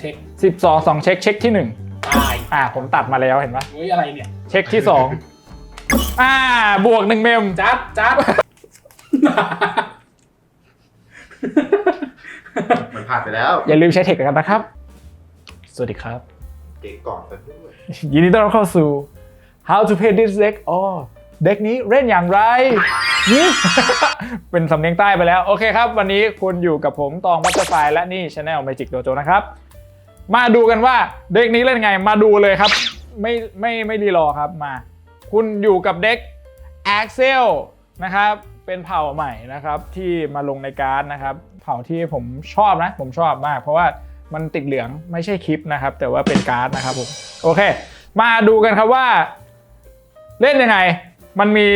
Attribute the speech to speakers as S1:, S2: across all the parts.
S1: เช็ค
S2: 12 2 เช็คเช็คที่
S1: ตาย
S2: 1 อ่าผมตัดมาแล้วเห็นปะ
S1: เฮ้ยอะไรเนี่ย
S2: เช็คที่ 2 อ่าบวก1เมม
S1: จัดจัด
S3: มันผ่านไปแล้ว
S2: อย่าลืมใช้เทคกันนะครับ สวัสดีครับ
S3: เก่งก่อนกันด้วย
S2: ยินดีต้อนรับเข้าสู่ How to play this deck อ๋อเด็กนี้เล่นอย่างไรนี่เป็นสำเนียงใต้ไปแล้ว โอเคครับ วันนี้คุณอยู่กับผมตองวัตไฟและนี่ช anel Magic Dojo นะครับ มาดูกันว่าเด็กนี้เล่นไง มาดูเลยครับ ไม่ไม่ไม่รีรอครับมา คุณอยู่กับเด็ก Axel นะครับ เป็นเผ่าใหม่นะครับ ที่มาลงในการ์ดนะครับ เผ่าที่ผมชอบนะ ผมชอบมาก เพราะว่ามันติดเหลืองไม่ใช่คลิปนะครับ แต่ว่าเป็นการ์ดนะครับผมโอเค มาดูกันครับว่า เล่นยังไง มันมี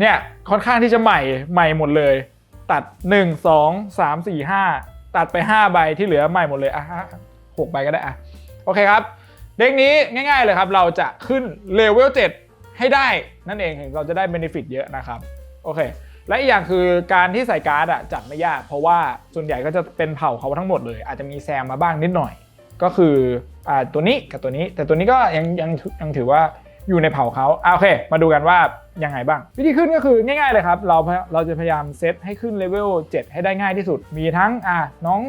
S2: เนี่ยค่อนข้างที่จะใหม่ใหม่หมดเลย ตัด 1 2 3 4 5 ตัดไป 5 ใบที่เหลือใหม่หมดเลยอะ หกใบก็ได้อะโอเคครับ เด็กนี้ง่าย ๆเลยครับ เราจะขึ้นเลเวล7ให้ได้นั่นเองเราจะได้เบนฟิตเยอะนะครับโอเค และอีกอย่างคือการที่ใส่การ์ดอะจัดไม่ยาก เพราะว่าส่วนใหญ่ก็จะเป็นเผ่าเขาทั้งหมดเลย อาจจะมีแซมมาบ้างนิดหน่อย ก็คืออ่าตัวนี้กับตัวนี้ แต่ตัวนี้ก็ยังยังยังถือว่าอยู่ในเผ่าเขาอะโอเค มาดูกันว่ายังไงบ้าง วิธีขึ้นก็คือง่ายๆเลยครับ เราเราจะพยายามเซตให้ขึ้นเลเวล7ให้ได้ง่ายที่สุด มีทั้งอะน้อง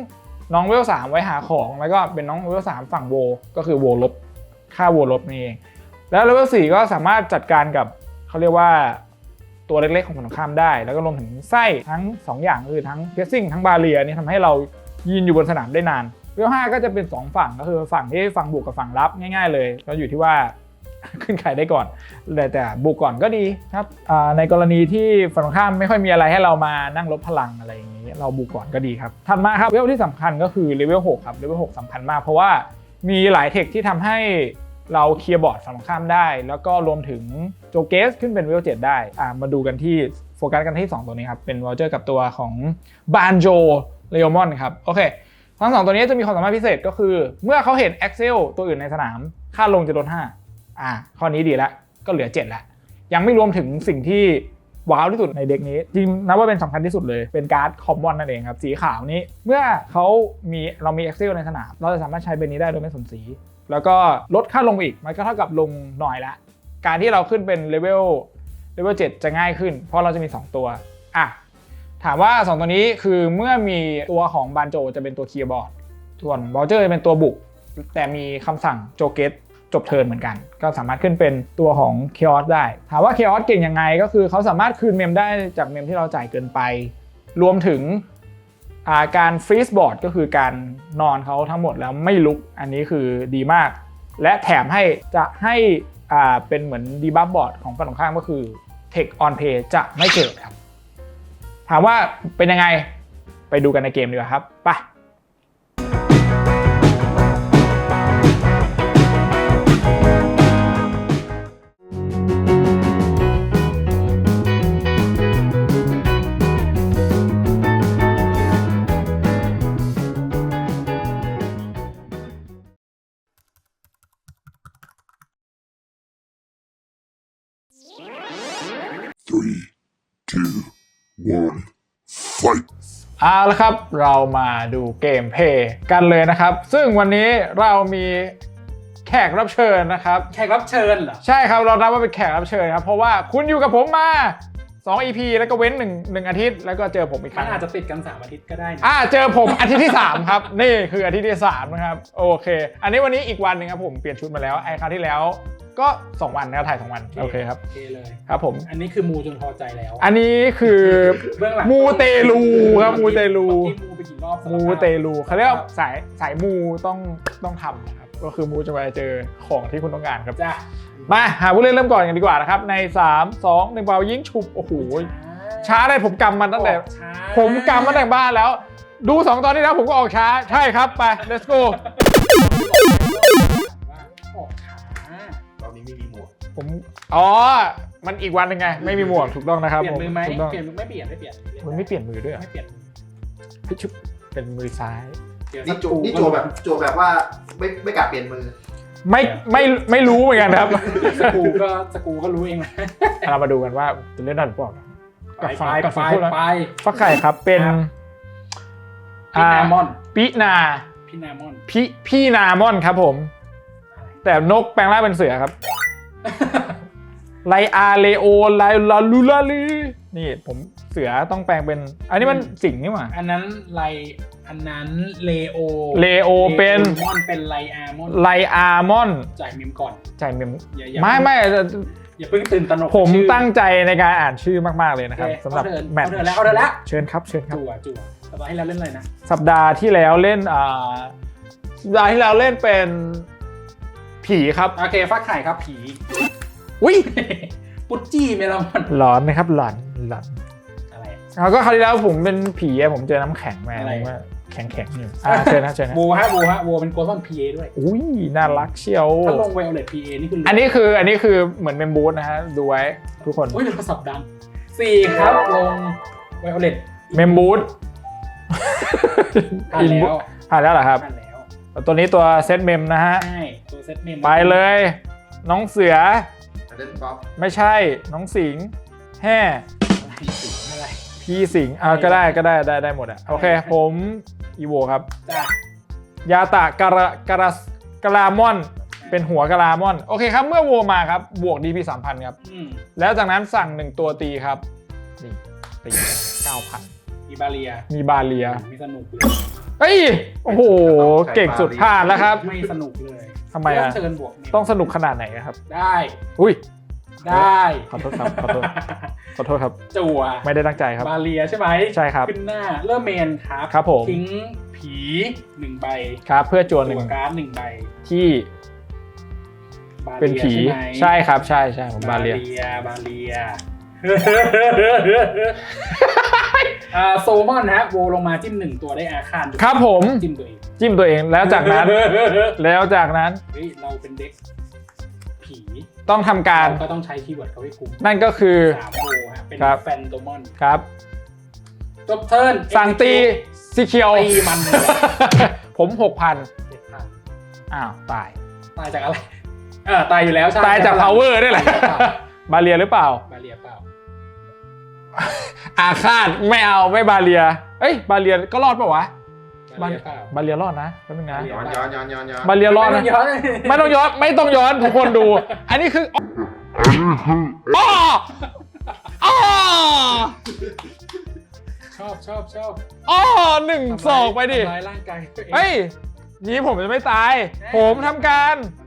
S2: น้องเวล3ไว้หาของแล้วก็เป็นน้องเวล3ฝั่งโวก็คือโวลบค่าโวลบนี่เองแล้วเลเวล4ก็สามารถจัดการกับเขาเรียกว่าตัวเล็กๆของฝั่งตรงข้ามได้ แล้วก็รวมถึงไส้ทั้ง 2 อย่างคือทั้งเพสซิ่งทั้งบาเรียนี่ทำให้เรายืนอยู่บนสนามได้นานเลเวล5ก็จะเป็น 2 ฝั่งก็คือฝั่งที่ฝั่งบุกกับฝั่งรับง่าย ๆ เลยก็อยู่ที่ว่าขึ้นใครได้ก่อน แต่แต่บุกก่อนก็ดีครับในกรณีที่ฝั่งข้ามไม่ค่อยมีอะไรให้เรามานั่งลบพลังอะไรอย่างนี้ เราบุกก่อนก็ดีครับถัดมาครับเลเวลที่สำคัญก็คือเลเวล6ครับเลเวล6สำคัญมาก เพราะว่ามีหลายเทคที่ทำให้เราเคลียร์บอร์ดฝั่งตรงข้ามได้ แล้วก็รวมถึงโจเกสขึ้นเป็นเลเวล7ได้อ่ามาดูกันที่โฟกัสกันที่ 2 ตัวนี้ครับ เป็นวอลเจอร์กับตัวของบานโจเลโอมอนครับโอเคทั้งสองตัวนี้จะมีความสามารถพิเศษก็คือ เมื่อเขาเห็น Excel ตัวอื่นในสนาม ค่าลงจะลด5อ่าข้อนี้ดีแล้วก็เหลือ7แล้วยังไม่รวมถึงสิ่งที่ ว้าวที่สุดในเด็กนี้ จริงนับว่าเป็นสำคัญที่สุดเลยเป็นการ์ดคอมมอนนั่นเองครับ สีขาวนี้ เมื่อเขามีเรามี Excel ในสนาม เราจะสามารถใช้เบนนี้ได้โดยไม่สนสี แล้วก็ลดค่าลงอีก มันก็เท่ากับลงหน่อยละ การที่เราขึ้นเป็นเลเวลเลเวล7จะง่ายขึ้น เพราะเราจะมี 2 ตัวอะถามว่า 2 ตัวนี้คือเมื่อมีตัวของบานโจจะเป็นตัวคีย์บอร์ดส่วนบอลเจอร์จะเป็นตัวบุก แต่มีคำสั่งโจเกต บเทิร์นเหมือนกัน ก็สามารถขึ้นเป็นตัวของเคออสได้ ถามว่าเคออสเก่งยังไง ก็คือเขาสามารถคืนเมมได้จากเมมที่เราจ่ายเกินไป รวมถึงาการฟรีสบอร์ดก็คือการนอนเขาทั้งหมดแล้วไม่ลุกอันนี้คือดีมาก และแถมให้จะให้อ่าเป็นเหมือนดีบัฟบอร์ดของฝั่งตรงข้ามก็คือ Tech on Play จะไม่เกิดครับ ถามว่าเป็นยังไงไปดูกันในเกมดีกว่าครับ
S4: Three, two, one, fight!
S2: เอาละครับ เรามาดูเกมเพลย์กันเลยนะครับ ซึ่งวันนี้เรามีแขกรับเชิญนะครับ
S1: แขกรับเชิญเหรอ
S2: ใช่ครับเรานับว่าเป็นแขกรับเชิญครับ เพราะว่าคุณอยู่กับผมมา 2 EP แล้วก็เว้น1หนึ่งอาทิตย์ แล้วก็เจอผมอีกค
S1: มั
S2: รั้
S1: น
S2: ง
S1: อาจจะติดกันสามอาทิตย์ก็ได้นะ
S2: อ่าเจอผมอาทิตย์ที่ 3 ครับ นี่คืออาทิตย์ที่ 3 นะครับ โอเค อันนี้วันนี้อีกวันหนึ่งครับผมเปลี่ยนชุดมาแล้วไอ้คราวที่แล้ว ก็2วันนะครับถ่าย2วันโอเคครับ
S1: โอเคเลย
S2: ครับผม
S1: อันนี้คือมูจนพอใจแล้ว
S2: อันนี้คือ
S1: เบื้องหลัง
S2: มูเตลูครับมูเตลู
S1: มื่อกี้มูไปกี่รอบสารภาพ
S2: มูเตลูเขาเรียกว่าสายสายมูต้องต้องทำนะครับก็คือมูจะไปเจอของที่คุณต้องการครับ
S1: จ้ะ
S2: มาหาผู้เล่นเริ่มก่อนกันดีกว่านะครับใน 3 2 1เบายิงฉุบโอ้โหช้าเลยผมกำมันตั้งแต่
S1: ช้า
S2: ผมกำมาแต่บ้านแล้ว ดู 2 ตอนที่แล้วผมก็ออกช้าใช่ครับ ไป let's go ผมอ๋อ มันอีกวันหนึงไง ไม่มีหมวกถูกต้องนะครับ
S1: เปลี่ยนมือไหม
S2: ถูกต้อง
S1: เปลี่ยนมือไม่เปลี่ยนไม่เปลี่ยน
S2: มันไม่เปลี่ยนมือด้วยเหรอ
S1: ไม่เปลี่ยน
S2: พี่ชุบเป็นมือซ้าย
S1: เดี๋ยว
S3: นี่
S1: สัก
S3: โจ
S1: ครู่
S3: นี่โจแบบโจแบบว่าไม่ไม่กลับเปลี่ยนมือ
S2: ไม่ไม่ไม่รู้เหมือนกันครับ
S1: สกรูก็สกรูก็รู้เองนะ
S2: เรามาดูกันว่าจะเล่นได้หรือเปล่า
S1: ไป
S2: กับ
S1: ไป
S2: ฝั่งกับ
S1: ไป
S2: ฝั่งพูดแล้ว
S1: ไป
S2: ฟักไข่ครับเป็น
S1: ครับพี่แอมอน
S2: ปินา
S1: พี่นามอน
S2: พี่พี่นามอนครับผม แต่นกแปลงร่างเป็นเสือครับ ไลอาเลโอไลลาลูลาลีนี่ผมเสือต้องแปลงเป็น อันนี้มันสิงห์นี่หว่า
S1: อันนั้นไลอันนั้นเลโอ
S2: เลโอเป็น
S1: มอนเป็นไลอาร์มอน
S2: ไลอามอน
S1: จ่ายเมมก่อน
S2: ใจเมม
S1: อย่าอย่า
S2: ไม่ไม่
S1: อย่าเพิ่งตื่นตระหนก
S2: ผม
S1: ชื่อ
S2: ตั้งใจในการอ่านชื่อมาก ๆ เลยนะครับ
S1: โอเค
S2: สำหรับ
S1: เอาเดิน
S2: แมตช์
S1: เอาเดินแล้วเอาเดินแล้ว
S2: เชิญครับเชิญครับ
S1: จั่วจั่วสัปดาห์ที่แล้วเล่นอะไรนะ
S2: สัปดาห์ที่แล้วเล่นอ่าสัปดาห์ที่แล้วเล่นเป็น ผีครับ
S1: โอเคฟักไข่ครับผี
S2: อุ้ย
S1: ปุจจี้เมลอน
S2: หลอนนะครับหลอนหลอน
S1: อะไร
S2: แล้วก็คราวที่แล้วผมเป็นผีอะผมเจอน้ำแข็งมา
S1: อะไร
S2: ผมว่าแข็งแข็งๆอยู่อ่าเชิญนะเชิญนะ
S1: โวฮะโวฮะโวเป็นโกลซอนพีเอด้วย
S2: อุ้ยน่ารักเชียว
S1: ถ้าลงไวโอเลตพีเอนี่คือ
S2: อันนี้คืออันนี้คือเหมือนเมมบูธนะฮะดูไว้ทุกคน
S1: อุ้ยโทรศัพท์ดังสี่ครับลงไวโอเลต
S2: เมมบูธ
S1: ผ่านแล้ว
S2: ผ่านแล้วเหรอครับ
S1: ผ่านแล้ว
S2: ตัวนี้ตัวเซตเมมนะฮะ
S1: ใช่ ตัวเซตเมม
S2: ไปเลย น้องเสือ
S3: เล่นป๊อป
S2: ไม่ใช่ น้องสิงห์แห่
S1: อะไรสิอะไร
S2: พี่สิงห์อ่าก็ได้ก็ได้ได้ได้หมดอะโอเค ผมอีโวครับ
S1: จ้ะ
S2: ยาตะการะการะกรามอน เป็นหัวกรามอน โอเคครับ เมื่อโวมาครับ บวก DP 3000 ครับ
S1: อืม
S2: แล้วจากนั้นสั่ง 1 ตัวตีครับ นี่ตี9,000
S1: อีบาเรีย
S2: มีบาเลีย
S1: ไม่สนุกเลย
S2: เฮ้ยโอ้โหเก่งสุดพลาดแล้วครับ
S1: ไม่สนุกเลย
S2: ทำไมอะ
S1: เชิญบวกเมม
S2: ต้องสนุกขนาดไหนครับ
S1: ได้
S2: อุ้ย
S1: ได้
S2: ขอโทษครับขอโทษขอโทษครับ
S1: จั่ว
S2: ไม่ได้ตั้งใจครับ
S1: บาเลียใช่ไหม
S2: ใช่ครับ
S1: ขึ้นหน้าเริ่มเมนครับ
S2: ครับผม
S1: ทิ้งผีหนึ่งใบ
S2: ครับ เพื่อจวนหนึ่
S1: ตั
S2: ง
S1: วการ์ดหนึ่งใบ
S2: ที่
S1: บาลีย
S2: เป็นผี
S1: ใช่ไหม
S2: ใช่ครับ ใช่ใช่ผมบาเลีย
S1: บาเลีย อ่าโซมอนฮะโวลงมาจิ้มหนึ่งตัวได้อาคารดู
S2: ครับผม
S1: จิ้มตัวเอง
S2: จิ้มตัวเองแล้วจากนั้น แล้วจากนั้น
S1: เฮ้ยเราเป็นเด็กผี
S2: ต้องทำการ
S1: เราก็ต้องใช้คีย์เวิร์ดเขาให้คุ้ม
S2: นั่นก็คือ
S1: สามโวฮะเป็น
S2: ครับ
S1: แฟนโตมอน
S2: ครับ
S1: จบเทิร์น
S2: สั่งตีสีเขียว
S1: ตีมันเลย
S2: ผมหกพัน
S1: เจ็ดพัน
S2: อ้าว ตาย
S1: ตายจากอะไรเออตายอยู่แล้วใช่
S2: ตายจาก power นี่แหละ
S1: ตายจาก
S2: บาเลียหรือเปล่า
S1: บาเลียเปล่า
S2: อาฆาตไม่เอาไม่บาเลีย เอ้ย บาเลียก็รอดเปล่าวะ
S1: บาเลียเปล่า
S2: บาเลียรอดนะแป๊บนึงนะ
S1: บาเลี
S3: ย้อนย้อนย้อนย้อนย้อน
S2: บาเลียรอด
S1: ไม่
S2: นะ
S1: ต้องย้อน
S2: ไม่ต้องย้อนไม่ต้องย้อนทุกคนดู อันนี้คืออ้ออ้อ
S1: ชอบชอบชอบ
S2: อ้อหนึ่งสองไปดิ
S1: ทำร้ายร่างกายตัวเอง
S2: เฮ้ยนี้ผมจะไม่ตาย ผมทำการเ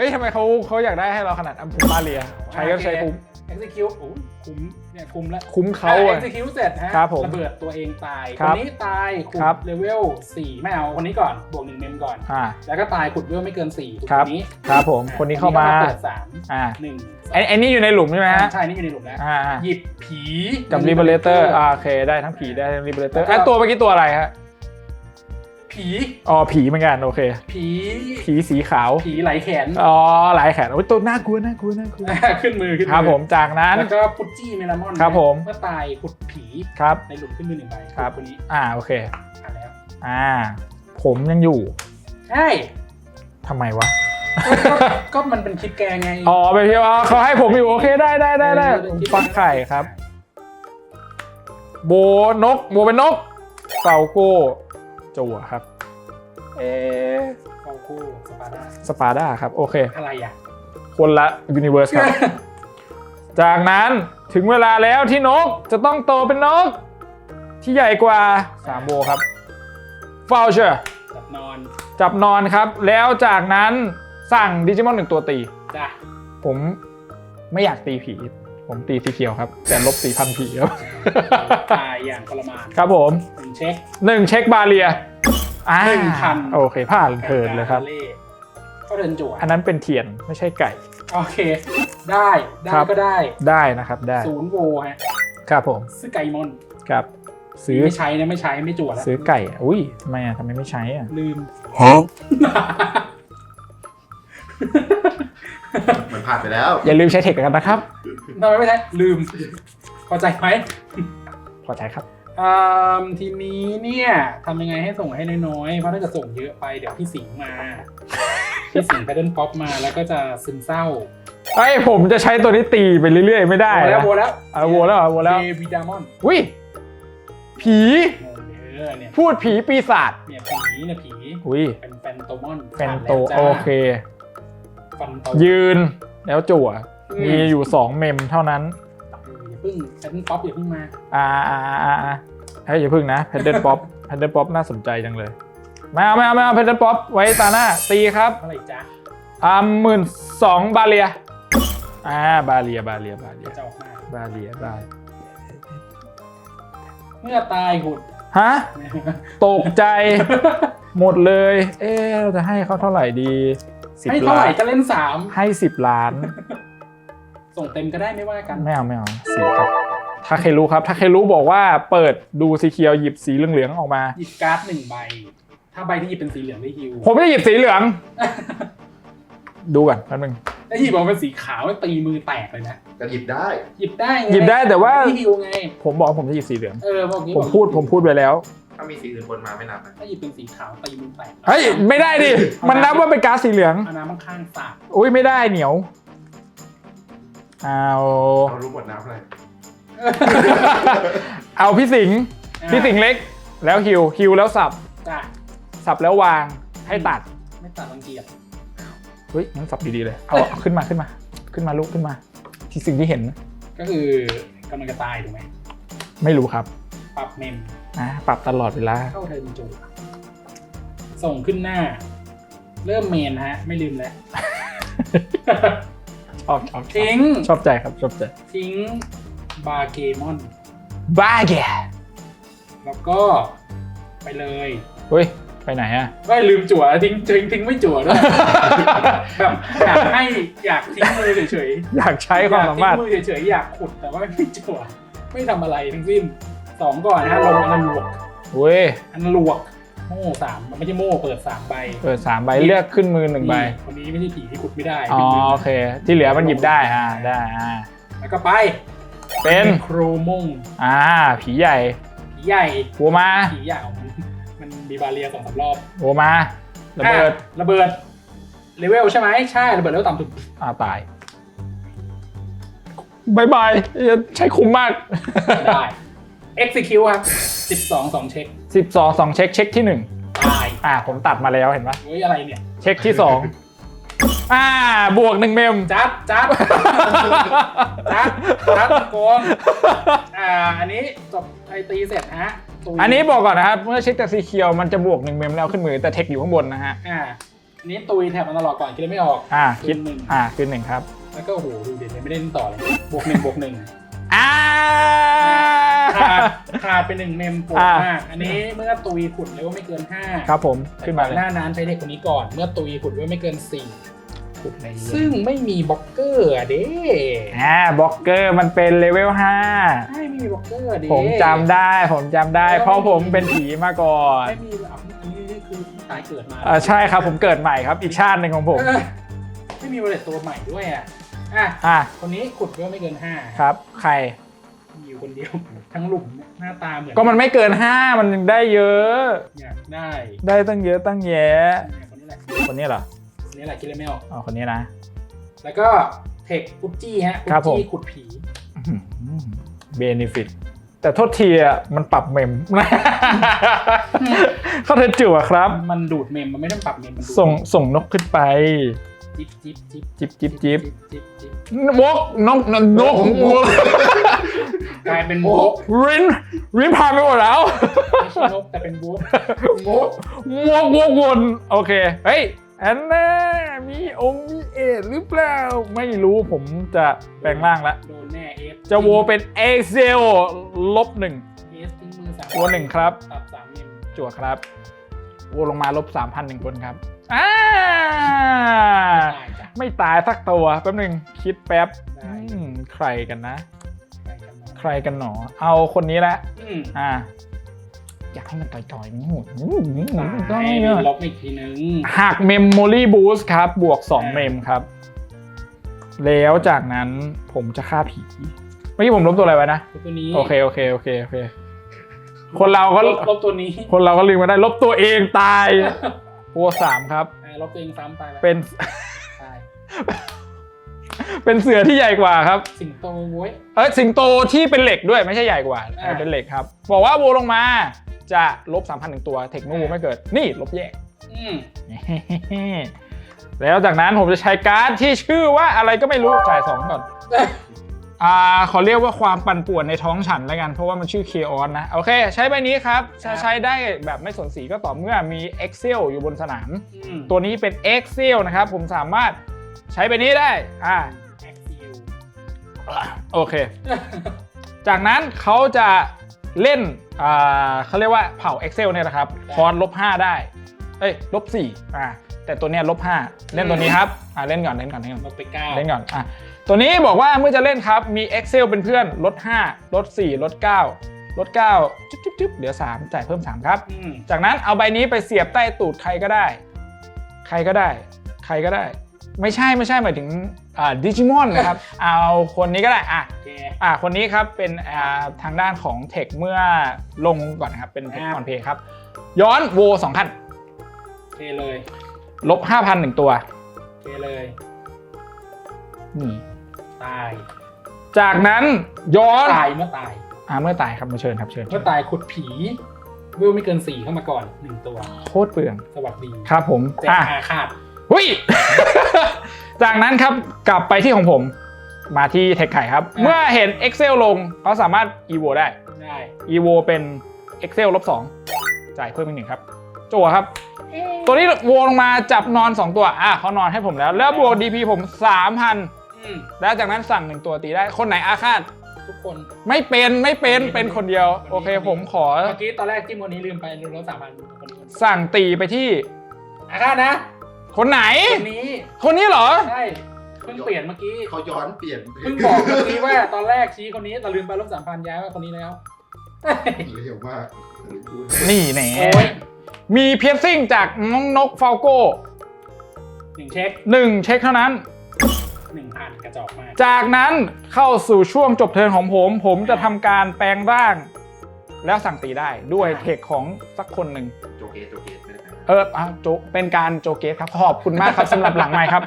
S2: ฮ้ยทำไมเขาเขาอยากได้ให้เราขนาดอัมพุบาเลีย ใช้ก็ใช้คุ้ม
S1: เอ็กซิคิวโอ้คุ้มเนี่ยคุ้มแล้ว
S2: คุ้มเขา
S1: เอ็
S2: อะ
S1: กซิคิวเสร็จฮะ
S2: ครับผม
S1: ระเบิดตัวเองตาย
S2: ค
S1: ครับนนี้ตายขุด
S2: ครับ
S1: เลเวลสี่ไม่เอาคนนี้ก่อนบวกหนึ่งเมมก่อน
S2: อ่า
S1: แล้วก็ตายขุดเลเวลไม่เกินสี่ขุด
S2: ครับ
S1: นนี้
S2: ครับผมคนนี้เข้ามา
S1: เปิดสาม
S2: อ่า
S1: หนึ่ง
S2: ไอ้ไอ้นี่อยู่ในหลุมใช่ไหมฮะ
S1: ใช่นี่อยู่ในหลุมแล้ว
S2: อ่าอ่า
S1: หยิบผี
S2: กับ Liberator อ่าโอเค ได้ทั้งผีได้ทั้ง Liberator ไอ้ตัวเมื่อกี้ตัวอะไรฮะ
S1: ผี
S2: อ๋อผีเหมือนกันโอเค
S1: ผี
S2: ผีสีขาว
S1: ผีไหลแขน
S2: อ๋อหลายแขนโอ้ยตัวน่ากลัวน่ากลัวน่ากลัว
S1: ขึ้นมือขึ้น
S2: ครับผมจากนั้น
S1: แล้วก็พุจจี้เมลามอน
S2: ครับผม
S1: เมื่อตายขุดผี
S2: ครับ
S1: ในหลุมขึ้นมือหนึ่งใบ
S2: ครับ
S1: คนนี้
S2: อ่าโอเค
S1: อ่านแล้ว
S2: อ่า ผมยังอยู่
S1: ใช่
S2: ทำไมวะ
S1: ก็ก็มันเป็นคลิปแกไง
S2: อ๋อไปที่ว่าเขาให้ผมอยู่โอเคได้ได้ได้ได้ผมฟักไข่ครับ โบนกโบเป็นนกเฟาโก้จั่วครับ เอะ
S1: ฟอลโก้สปาร์ดา
S2: สปาร์ด้าครับ โอเค
S1: อะไรอะ
S2: คนละยูนิเวอร์สครับ จากนั้นถึงเวลาแล้วที่นกจะต้องโตเป็นนก ที่ใหญ่กว่า3โบครับฟาวเชอร์
S1: จับนอน
S2: จับนอนครับ แล้วจากนั้นสั่งดิจิมอนหนึ่งตัวตี
S1: จ้ะ
S2: ผมไม่อยากตีผี ผมตีสีเขียวครับ แต่ลบสีพันผีครับ
S1: ตายอย่างทรมาน
S2: ครับผม
S1: หนึ่งเช็ค
S2: หนึ่งเช็คบาเลีย อ่า
S1: หนึ่งพัน
S2: โอเคผ่านเพลินเลยครับ
S1: ล่ก็เดินจั่ว
S2: อันนั้นเป็นเทียนไม่ใช่ไก่
S1: โอเค ได้ได้
S2: ครับ
S1: ก็ได้
S2: ได้นะครับได้
S1: ศูนย์โวฮะ
S2: ครับผม
S1: ซื้อไก่มอน
S2: ครับ ซื้อ
S1: ไม่ใช้นะไม่ใช้ไม่จั่วแล้ว
S2: ซื้อไก่อุ้ยทำไมอะทำไมไม่ใช้อะ
S1: ลืม
S4: Huh?
S3: เหมือนผ่านไปแล้ว
S2: อย่าลืมใช้เทคกันนะครับ
S1: ทำไมไม่ใช้ลืมพอใจไหม
S2: พอใช้ครับ
S1: อ่าทีนี้เนี่ยทำยังไงให้ส่งให้น้อยๆ เพราะถ้าเกิดส่งเยอะไปเดี๋ยวพี่สิงห์มา พี่สิงห์แพทเทิร์นป๊อปมาแล้วก็จะซึมเศร้า
S2: ไอ้ยผมจะใช้ตัวนี้ตีไปเรื่อยๆ ไม่ได้
S1: โวแล้ว
S2: นะ
S1: โวแล้ว
S2: อะโวแล้วเหรอโวแล้ว
S1: เดวิดามอน
S2: อุ้ยผี
S1: เออเนี่ย
S2: พูดผีปีศาจ
S1: เนี่ยผีนี้เนี่ยผี
S2: อุ้ย
S1: เป็นแฟนโตมอน
S2: แฟนโต
S1: ผ่าแล้ว
S2: โอ
S1: จ้า
S2: เค
S1: ฟันโต
S2: ยืนแล้วจั่ว
S1: อืม
S2: มีอยู่ 2 เมมเท่านั้น
S1: เอออย่าเพิ่งแฟนป๊อปอย่าเพิ่งมา
S2: อ่าอ่าอ่าอ่าเฮ้ยอย่าพึ่งนะแพนเดิลป๊อปแพนเดิลป๊อปน่าสนใจจังเลยไม่เอาไม่เอาไม่เอาแพนเดิลป๊อปไว้ตาหน้าตีครับ
S1: เท่าไหร่จ๊ะ
S2: อ่าหมื่นสองบาเลียอ่าบาเลียบาเลียบาเลีย
S1: จะออกมา
S2: บาเลียบา
S1: เมื่อตายหุด
S2: ฮะตกใจ หมดเลย เอ๊ะเราจะให้เขาเท่าไหร่ดีสิบ
S1: ให้เท่า
S2: ล้า
S1: ไหร่
S2: น
S1: จะเล่นสาม
S2: ให้สิบล้าน
S1: ส่งเต็มก็ได้ไม่ว่ากัน
S2: ไม่เอาไม่เอาสีครับถ้าเครู้ครับถ้าเครู้บอกว่าเปิดดูสีเขียวหยิบสีเหลืองๆออกมา
S1: หยิบการ์ดหนึ่งใบ ถ้าใบที่หยิบเป็นสีเหลืองได้ฮิว
S2: ผมจะหยิบสีเหลือง ดูก่อนแป๊บนึง
S1: ถ้าหยิบออกมาเป็นสีขาวตีมือแตกเลยนะ
S3: ก็หยิบได้
S1: หยิบได้ง
S2: หยิบได้แต่ว่า
S1: ไม่ฮิวไง
S2: ผมบอกว่าผมจะหยิบสีเหลือง
S1: เออบอกนี้
S2: ผมพูดผมพูดไปแล้ว
S3: ถ้ามีสีอื่นบนมาไม่นับนะ
S1: ถ้าหยิบเป็นสีขาวตีมือแตก
S2: เฮ้ยไม่ได้ดิมันนับว่าเป็นการดสีเหลือง
S1: เอาน้ำข้างๆสาด
S2: อุ้ยไม่ได้เหนียว เอา
S3: เรารู้หมดน้ำอะไร
S2: เอาพี่สิงห์พี่สิงห์เล็ก แล้วฮิวฮิวแล้วสับ
S1: จ้ะ
S2: สับแล้ววางให้ตัด
S1: ไม่ตัดรังเกียจ
S2: เฮ้ยงั้นสับดีๆเลย เอาเอาขึ้นมาขึ้นมา ขึ้นมาลุกขึ้นมา ที่สิ่งที่เห็น
S1: ก็คือกำลังจะตายถูกไหม
S2: ไม่รู้ครับ
S1: ปรับเมม
S2: อ่าปรับตลอดเวลา
S1: เข้าเทิร์นจูส่งขึ้นหน้า เริ่มเมนฮะ ไม่ลืมแล้ว
S2: ชอบชอบชอบ
S1: ทิ้ง
S2: ชอบใจครับชอบใจ
S1: ทิ้งบาเกมอน
S2: บ้าแก
S1: แล้วก็ไปเลย
S2: เฮ้ยไปไหนอะ
S1: ก็ลืมจั่วทิ้งทิ้งทิ้งไม่จั่วด้วย แบบอยากให้อยากทิ้งมือเฉยๆ
S2: อยากใช้ความสามารถ
S1: อยกทิ้งมือเฉยๆอยากขุดแต่ว่าไม่จั่วไม่ทำอะไรทั้งสิ้นสองก่อนนะลงอันลวก
S2: เว้ย
S1: อันลวก โม่สามมันไม่ใช่โม่เปิดสามใบ
S2: เปิดสามใบเลือกขึ้นมือหนึ่งใบ
S1: คนนี้ไม่ใช่ผีที่ขุดไม่ได้
S2: อ๋อ
S1: เป็นผี
S2: โอเค ที่เหลือมันหยิบได้อ่าได้อ่า
S1: แล้วก็ไป
S2: เป็น
S1: โครมง
S2: อ่า ผีใหญ่
S1: ผีใหญ่
S2: หัวมา
S1: ผีใหญ่ของมันมันมีบาเรียสองสามรอบ
S2: หัวมาระเบิด
S1: อะระเบิดเลเวลใช่ไหมใช่ระเบิดเลเวลต่ำสุด
S2: อ่าตายบายบายใช้คุ้มมาก
S1: ได้ execute ครับสิบสองสองเช็ค
S2: 12 2 เช็คเช็คที่
S1: ตาย
S2: 1 อ่าผมตัดมาแล้วเห็นปะ
S1: เฮ้ยอะไรเนี่ย
S2: เช็คที่ 2 อ่าบวกหนึ่งเมม
S1: จัดจัด จัดจัดโกงอ่าอันนี้จบไอตีเสร็จฮะตุย
S2: อันนี้บอกก่อนนะครับ เมื่อเช็คแต่สีเขียวมันจะบวกหนึ่งเมมแล้วขึ้นมือแต่เทคอยู่ข้างบนนะฮะ
S1: อ่าอันนี้ตุยแถบมันตลอดก่อนคิดไม่ออก
S2: อ่าคิด
S1: หนึ่ง
S2: อ่าคือหนึ่งครับ
S1: แล้วก็โอ้โหดูเดี๋ยวไม่ได้เล่นต่อเลยบวกหนึ่งบวกหนึ่ง
S2: อ่า
S1: ขาดขาดไปหนึ่งเมมปวด
S2: อ่าม
S1: มากอันนี้เมื่อตุยขุดเลยว่าไม่เกินห้า
S2: ครับผมขึ้นมา
S1: ก่อ
S2: เลย
S1: หน้านั้นใช้เด็กคนนี้ก่อน เมื่อตุยขุดไว้ไม่เกินสี่
S2: ขุดใน
S1: ซึ่งไม่มีบล็อกเกอร์อะเด้
S2: อ่าบล็อกเกอร์มันเป็นเลเวล
S1: ใช่ไม่มีบล็อกเกอร์อะเด้
S2: 5ผมจำได้ผมจำได้เพราะผมเป็นผีมาก่อน
S1: ไม่มีแบบอันนี้คือตายเกิดมา
S2: อ่าใช่ครับผมเกิดใหม่ครับ อีกชาติหนึ่งของผม
S1: เออไม่มีวอลเล็ตตัวใหม่ด้วยอะ อะ
S2: อ่า
S1: คนนี้ขุดไว้ไม่เกินห้า
S2: ครับ ใคร
S1: มีอยู่คนเดียว ทั้งหลุมเนี่ยหน้าตาเหมือน
S2: ก็มันไม่เกิน5มันยังได้เยอะ
S1: อยากได้
S2: ได้ตั้งเยอะตั้งแยะ
S1: เนี่ยคนนี้แหละ
S2: คนนี้เหรอ
S1: คนนี้แหละคิดเลยไม่ออก
S2: อ๋อคนนี้นะ
S1: แล้วก็เทคกุจจี้ฮะกุ
S2: ครั
S1: จ
S2: บผม
S1: จี้ขุดผี
S2: เบนฟิตแต่โทษทีอะมันปรับเมม เขาเธอจั่วครับ
S1: มันดูดเมมมันไม่ต้องปรับเมมมันดูด
S2: ส่งส่งนกขึ้นไป
S1: จิ๊บจิ๊บจิ๊บ
S2: จิบจิบจิบ
S1: จิ๊บจิ๊บ
S2: วกนกนกนก
S1: กลายเป็นโวก
S2: รินรินผ่านไปหมดแล้ว
S1: ไม่ใช่นกแต่เป็นโวก
S3: โม
S2: วกวกวนโอเคเฮ้ยอันน่ามีองค์มีเอทหรือเปล่า ไม่รู้ผมจะแปลงร่างแล้ว
S1: โดนแน่เอฟ
S2: จะโวเป็นเอเซลลบหนึ่ง
S1: เอฟทิ้งมือสาม
S2: ตัวหนึ่งครับ
S1: ตัดสามเมม
S2: จั่วครับโวลงมาลบสามพันหนึ่งคนครับ อ่า
S1: ได้จ้ะ
S2: ไม่ตายสักตัวแป๊บหนึ่งคิดแป๊บ
S1: ได้
S2: อืมใครกันนะ
S1: ได้กันหมด
S2: ใครกันหนอ เอาคนนี้ละ
S1: อืม
S2: อ่า อยากให้มันต่อยๆนี่โหดอืมอืม
S1: ตา
S2: ได้
S1: ย
S2: เน
S1: มี
S2: อะ
S1: ลบอีกทีนึง
S2: หักเมมโมรี่บูสต์ครับ บวก 2 เมมครับ แล้วจากนั้นผมจะฆ่าผี เมื่อกี้ผมลบตัวอะไรไว้นะ
S1: ตัวนี้
S2: โอเค โอเค โอเค โอเค คนเราก็
S1: ลบลบตัวนี้
S2: คนเราก็ลืมมาได้ลบตัวเองตาย โวสามครับ
S1: อ่าลบตัวเองซ้ำตายแล้ว
S2: เป็น
S1: ใช่
S2: เป็นเสือที่ใหญ่กว่าครับ
S1: สิงโตโว้ย
S2: เอ้ยสิงโตที่เป็นเหล็กด้วยไม่ใช่ใหญ่กว่า
S1: อ่า
S2: เป็นเหล็กครับ บอกว่าโวลงมาจะลบ3,000หนึ่งตัวเทคโนโลไม่เกิด นี่ลบแยก
S1: อืม
S2: แล้วจากนั้นผมจะใช้การ์ดที่ชื่อว่าอะไรก็ไม่รู้จ่ายสองก่อน อ่าขอเรียกว่าความปั่นป่วนในท้องฉันแล้วกัน เพราะว่ามันชื่อ Chaos นะ โอเค ใช้ใบนี้ครับ จะใช้ได้แบบไม่สนสีก็ต่อเมื่อมี Excel อยู่บนสนาม
S1: อืม
S2: ตัวนี้เป็น Excel นะครับ ผมสามารถใช้ใบนี้ได้อ่า
S1: แอคซิล
S2: โอเค จากนั้นเขาจะเล่นอ่าเขาเรียกว่าเผา Excel เนี่ยนะครับ คอร์สลบ5ได้ เอ้ยลบ4อ่าแต่ตัวเนี้ยลบ5เล่นตัวนี้ครับอ่าเล่นก่อนเล่นก่อนเล่นก่อน
S1: ลบไปเก้า
S2: เล่นก่อนอะ ตัวนี้บอกว่าเมื่อจะเล่นครับมี Excel เป็นเพื่อนลด5ลด4ลด9ลด9จุ๊บจุ๊บจุ๊บเหลือ 3 จ่ายเพิ่ม 3 ครับ
S1: อืม
S2: จากนั้นเอาใบนี้ไปเสียบใต้ตูดใครก็ได้ ใครก็ได้ ใครก็ได้ ไม่ใช่ไม่ใช่หมายถึงอ่าดิจิมอนนะครับ เอาคนนี้ก็ได้อะ
S1: โอเค
S2: อะคนนี้ครับเป็นอ่าทางด้านของเทคเมื่อลงก่อนนะครับ เป็นเทค
S1: ครับ
S2: ออนเพย์ครับ ย้อนโว2 0 0
S1: โอเคเลย
S2: 0ลบ5,000หนึ่งตัว
S1: โอเคเลย
S2: นี่
S1: ตาย
S2: จากนั้นย้อน
S1: ตายเมื่อตาย
S2: อ่าเมื่อตายครับมาเชิญครับเชิญ
S1: เมื่อตายขุดผีวิวไม่เกินสี่เข้ามาก่อนหนึ่งตัว
S2: โคตรเปลือง
S1: สวัสดี
S2: ครับผม
S1: แจก
S2: อะ
S1: อาขาด
S2: หุยจากนั้นครับกลับไปที่ของผมมาที่เทคไข่ครับ
S1: อะ
S2: เมื่อเห็น Excel ลงเขาสามารถ evo ได้
S1: ได้
S2: evo เป็น Excel ลบ2จ่ายเพิ่มอีกหนึ่งครับจั่วครับ ตัวนี้โวลงมาจับนอน 2 ตัว อะเขานอนให้ผมแล้ว แล้วบวก DP ผม 3,000
S1: อืม
S2: แล้วจากนั้นสั่งหนึ่งตัวตีได้ คนไหนอาฆาต
S1: ทุกคน
S2: ไม่เป็นไม่เป็นเป็นคนเดียว โอเคผมขอ
S1: เมื่อกี้ตอนแรกจิ้มคนนี้ลืมไปลืมลดสามพันคนนี้
S2: สั่งตีไปที่
S1: อาขาดนะ
S2: คนไหน
S1: คนนี้
S2: คนนี้เหรอ
S1: ใช่เพิ่งเปลี่ยนเมื่อกี้
S3: เขาย้อนเปลี่ยน
S1: เพิ่งบอกเมื่อกี้ว่าตอนแรกชี้คนนี้แต่ลืมไปลบสามพันย้ายมาคนนี้แล้ว
S3: เร็วมากพูด
S2: นี่แหน
S1: โอ้ย
S2: มีเพียรซิ่งจากน้องนกฟาโก้
S1: หนึ่งเช็ค
S2: หนึ่งเช็คเท่านั้น
S1: หนึ่งพันกระจอกมาก
S2: จากนั้นเข้าสู่ช่วงจบเทิร์นของผม ผมจะทำการแปลงร่าง แล้วสั่งตีได้ด้วยเทคของสักคนหนึ่ง
S3: โจเกตโจเกตไม่ได้นะ
S2: เอออะโจเป็นการโจเกตครับขอบคุณมากครับสำหรับหลังไม้ครับ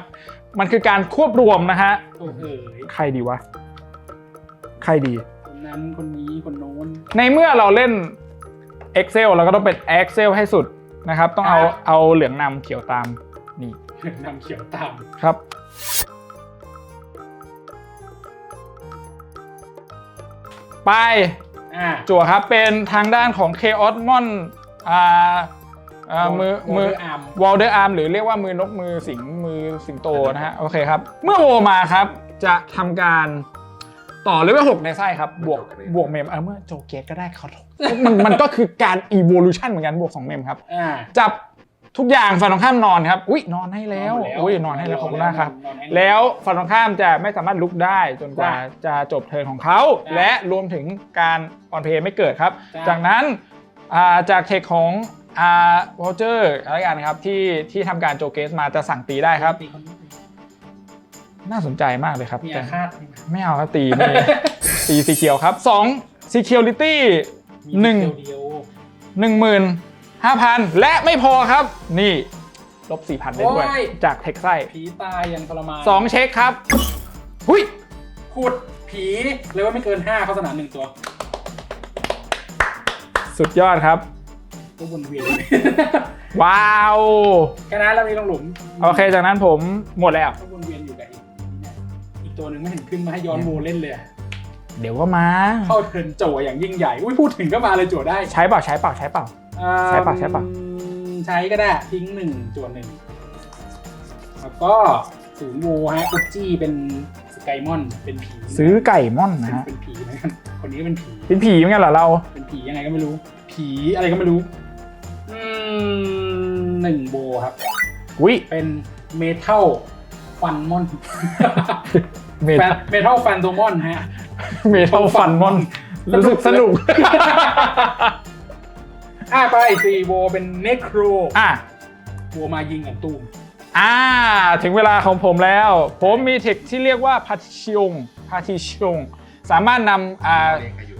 S2: มันคือการควบรวมนะฮะ
S1: โอ้โห
S2: ใครดีวะ ใครดี
S1: คนนั้นคนนี้คนโน้น
S2: ในเมื่อเราเล่น Excel เราก็ต้องเป็น Excel ให้สุดนะครับ ต้องเอา
S1: อะ
S2: เอาเหลืองนำเขียวตามนี่
S1: นำเขียวตาม
S2: ครับ ไป
S1: อ่า
S2: จั่วครับเป็นทางด้านของ Chaos Mon อ่าอ่ามือมือ
S1: อาร์ม
S2: วอลเดอร์อาร์มหรือเรียกว่ามือนกมือสิงมือสิงโตนะฮะ โอเคครับ เมื่อโวมาครับ จะทำการต่อเลเวล6ในไส้ครับ บวกบวกเมมเออเมื่อโจเกตก็ได้เขามันมันก็คือการ evolution เหมือนกันบวก 2 เมมครับ
S1: อ่า
S2: จับทุกอย่างฝั่งตรงข้ามนอนครับ อุ้ยนอนให้แล้ว อุ้ยนอนให้แล้วขอบคุณมากครับ
S1: นอนให้
S2: แล้วฝั่งตรงข้ามจะไม่สามารถลุกได้จนกว่า
S1: จ้ะ
S2: จะจบเทิร์นของเขา
S1: จ้ะ
S2: และรวมถึงการออนเพย์ไม่เกิดครับ
S1: จ้ะ
S2: จากนั้นอ่าจากเทคของอ่าวอลเจอร์อะไรกันครับที่ที่ทำการโจเกสมาจะสั่งตีได้ครับ
S1: ตีคนนี้
S2: น่าสนใจมากเลยครับ
S1: มี
S2: แต่
S1: อาฆาต
S2: ไม่เอาครับตีนี่ตีสีเขียวครับ2 security หนึ่ง
S1: เดียว
S2: หนึ่งหมื่นห้าพันและไม่พอครับนี่ ลบสี่พันได้ด้วย
S1: โอ้ย
S2: จากเทคไซ
S1: ผีตายยังทรมาน
S2: สองเช็คครับหุย
S1: ขุดผีเลยว่าไม่เกินห้าเข้าสนามหนึ่งตัว
S2: สุดยอดครับ
S1: ก็วนเวียน
S2: ว้าว
S1: แค่นั้นแล้วมีลงหลุม
S2: โอเคจากนั้นผมหมดแล้ว
S1: ก็วนเวียนอยู่กับอีกอีกตัวหนึ่งไม่เห็นขึ้นมาให้ย้อนโมเล่นเลยอะ
S2: เดี๋ยวก็มา
S1: เข้าเทิร์นโจอย่างยิ่งใหญ่ อุ้ยพูดถึงก็มาเลยโจได้
S2: ใช้เปล่าใช้เปล่าใช้เปล่า
S1: อ่า
S2: ใช้ปะใช้ปะ
S1: ใช้ก็ได้ทิ้งหนึ่งโจหนึ่งแล้วก็ศูนย์โวฮะกุจจี้เป็นสกายมอนเป็นผี
S2: ซื้อไก่ม่อนนะฮะ
S1: เป็นผีเหมือนกันคนนี้ก็เป็นผี
S2: เป็นผีเหมือนกันเหรอเรา
S1: เป็นผียังไงก็ไม่รู้ ผีอะไรก็ไม่รู้อืมหนึ่งโบครับ
S2: วิ
S1: เป็นเมทัลฟันมอน
S2: เม
S1: เมทัลฟันโตมอนฮะ
S2: เมทัลฟันมอนรู้สึกสนุก
S1: อ่าไปสี่โบเป็นเนคโคร
S2: อะ
S1: โบมายิงกับตูม
S2: อ่า ถึงเวลาของผมแล้ว ผมมีเทคที่เรียกว่าพาทิชงพาทิชงสามารถนำอ่า
S3: เรียนอายุ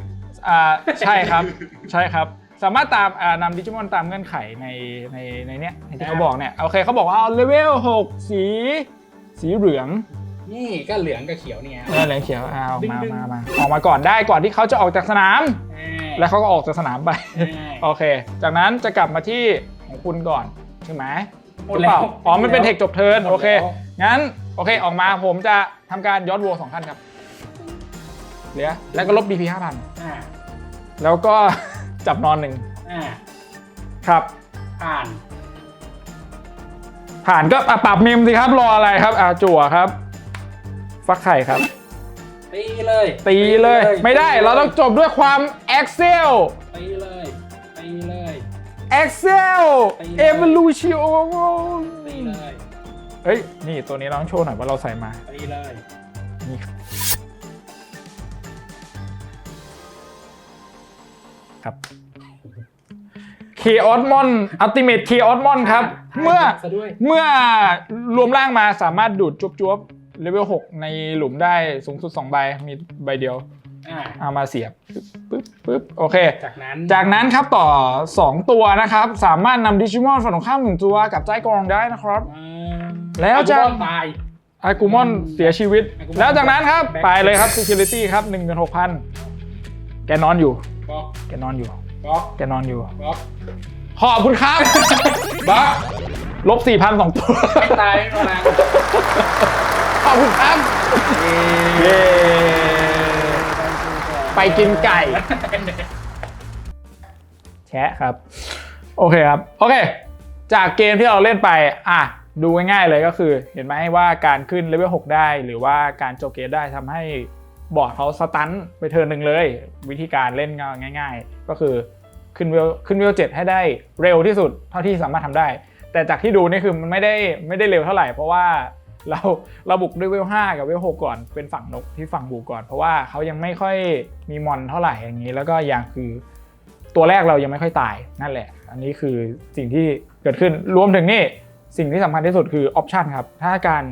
S2: อ่าใช่ครับ ใช่ครับ สามารถตามอ่านำดิจิมอนตามเงื่อนไขในในในเนี้ยในที่เขาบอกเนี่ยโอเคเขาบอกว่าเอาเลเวล6สี สีเหลือง
S1: นี่ก็เหลืองกับเขียวเนี่ย
S2: เออเหลืองเขียวเอา
S1: ดึง
S2: มา
S1: ดึง
S2: มามาออกมาก่อนได้ก่อนที่เขาจะออกจากสนาม
S1: อ่า
S2: แล้วเขาก็ออกจากสนามไป
S1: ง่าย
S2: โอเค จากนั้นจะกลับมาที่ของคุณก่อนใช่ไหม
S1: หมดแล้ว
S2: หรือเปาอ๋อมันเป็นเทคจบเทิร์น
S1: หมดแล้ว
S2: โอเค งั้นโอเคออกมาผมจะทำการย้อนวัวสองขั้นครับเหลือแล้วก็ลบ DP 5,000
S1: อ่า
S2: แล้วก็จับนอนหนึ่ง
S1: อ่า
S2: ครับ
S1: ผ่าน
S2: ผ่านก็อะปรับมิมสิครับรออะไรครับอ่าจั่วครับ ฟักไข่ครับ
S1: ตีเลย
S2: ตีเลย ไม่ได้เราต้องจบด้วยความ Excel
S1: ตีเลยตีเลย
S2: Excel
S1: ตีเลย
S2: Evolution
S1: ตีเลย
S2: เฮ้ย นี่ตัวนี้เราต้องโชว์หน่อยว่าเราใส่มา
S1: ตีเลย
S2: นี่ครับ Chaos Mon Ultimate Chaos Mon ครับ เมื่อ
S1: ซะด้วย
S2: เมื่อรวมร่างมาสามารถดูดจุ๊บจุ๊บ เลเวล6ในหลุมได้สูงสุด2ใบมีใบเดียว
S1: อ่า
S2: เอามาเสียบปึ๊บปึ๊บโอเค
S1: จากนั้น
S2: จากนั้นครับต่อ 2 ตัวนะครับ สามารถนำดิจิมอนฝั่งตรงข้ามหนึ่งตัวกับใจกองได้นะครับ
S1: อ่า
S2: แล้วจะ
S1: อากุมอนตาย
S2: อากูมอนเสียชีวิต
S1: อากูมอน
S2: แล้วจากนั้นครับ
S1: แบ็ค
S2: ไปเลยครับ Security ครับ16,000แกนอนอยู่
S1: บล็อก
S2: แกนอนอยู่
S1: บล็อก
S2: แกนอนอยู่
S1: บล็อก
S2: ขอบคุณครับ บัก ลบ4,000สองตัว
S1: ไม่ตายไม่มา
S2: ขอบคุณครับเย้ไปกินไก่ แชะครับ โอเคครับ โอเค จากเกมที่เราเล่นไป อะ ดูง่ายๆเลยก็คือ เห็นไหมว่าการขึ้นเลเวล6ได้ หรือว่าการจบเกมได้ทำให้บอร์ดเขาสตันไปเทิร์นหนึ่งเลย วิธีการเล่นง่ายๆ ก็คือขึ้นเวลขึ้นเวล7ให้ได้เร็วที่สุดเท่าที่สามารถทำได้ แต่จากที่ดูนี่คือมันไม่ได้ไม่ได้เร็วเท่าไหร่ เพราะว่าเราเราบุกด้วยเวล5กับเวล6ก่อนเป็นฝั่งนกที่ฝั่งบูก่อน เพราะว่าเขายังไม่ค่อยมีมอนเท่าไหร่อย่างนี้ แล้วก็อย่างคือตัวแรกเรายังไม่ค่อยตายนั่นแหละ อันนี้คือสิ่งที่เกิดขึ้นรวมถึงนี่สิ่งที่สำคัญที่สุดคือออปชันครับ ถ้าการ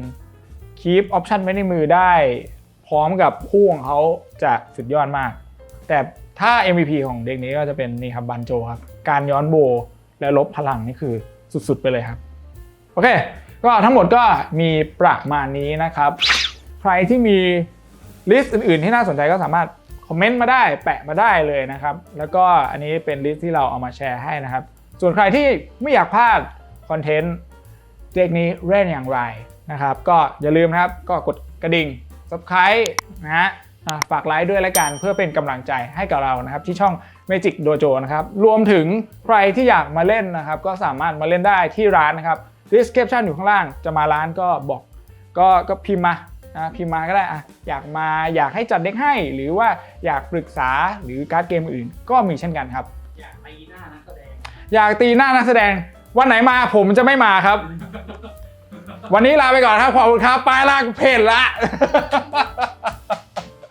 S2: คีปออปชันไว้ในมือได้ พร้อมกับคู่ของเขาจะสุดยอดมาก แต่ถ้า MVP ของเด็กนี้ก็จะเป็นนี่ครับบันโจครับ การย้อนโบและลบพลังนี่คือ สุดๆไปเลยครับ โอเค ก็ทั้งหมดก็มีประมาณนี้นะครับ ใครที่มีลิสต์อื่นๆ ที่น่าสนใจก็สามารถคอมเมนต์มาได้แปะมาได้เลยนะครับ แล้วก็อันนี้เป็นลิสต์ที่เราเอามาแชร์ให้นะครับ ส่วนใครที่ไม่อยากพลาดคอนเทนต์เด็กนี้เล่นอย่างไรนะครับ ก็อย่าลืมนะครับก็กดกระดิ่ง subscribe นะฮะฝากไลค์ด้วยละกันเพื่อเป็นกำลังใจให้กับเรานะครับที่ช่อง Magic Dojo นะครับ รวมถึงใครที่อยากมาเล่นนะครับ ก็สามารถมาเล่นได้ที่ร้านนะครับ description อยู่ข้างล่าง จะมาร้านก็บอกก็ก็พิมพ์มานะพิมพ์มาก็ได้อะอยากมาอยากให้จัดเด็กให้ หรือว่าอยากปรึกษาหรือการ์ดเกมอื่น ก็มีเช่นกันครับ
S1: อยากตีหน้านักแสดง
S2: อยากตีหน้านักแสดง วันไหนมาผมจะไม่มาครับ วันนี้ลาไปก่อนครับขอบคุณครับไปละเพจละ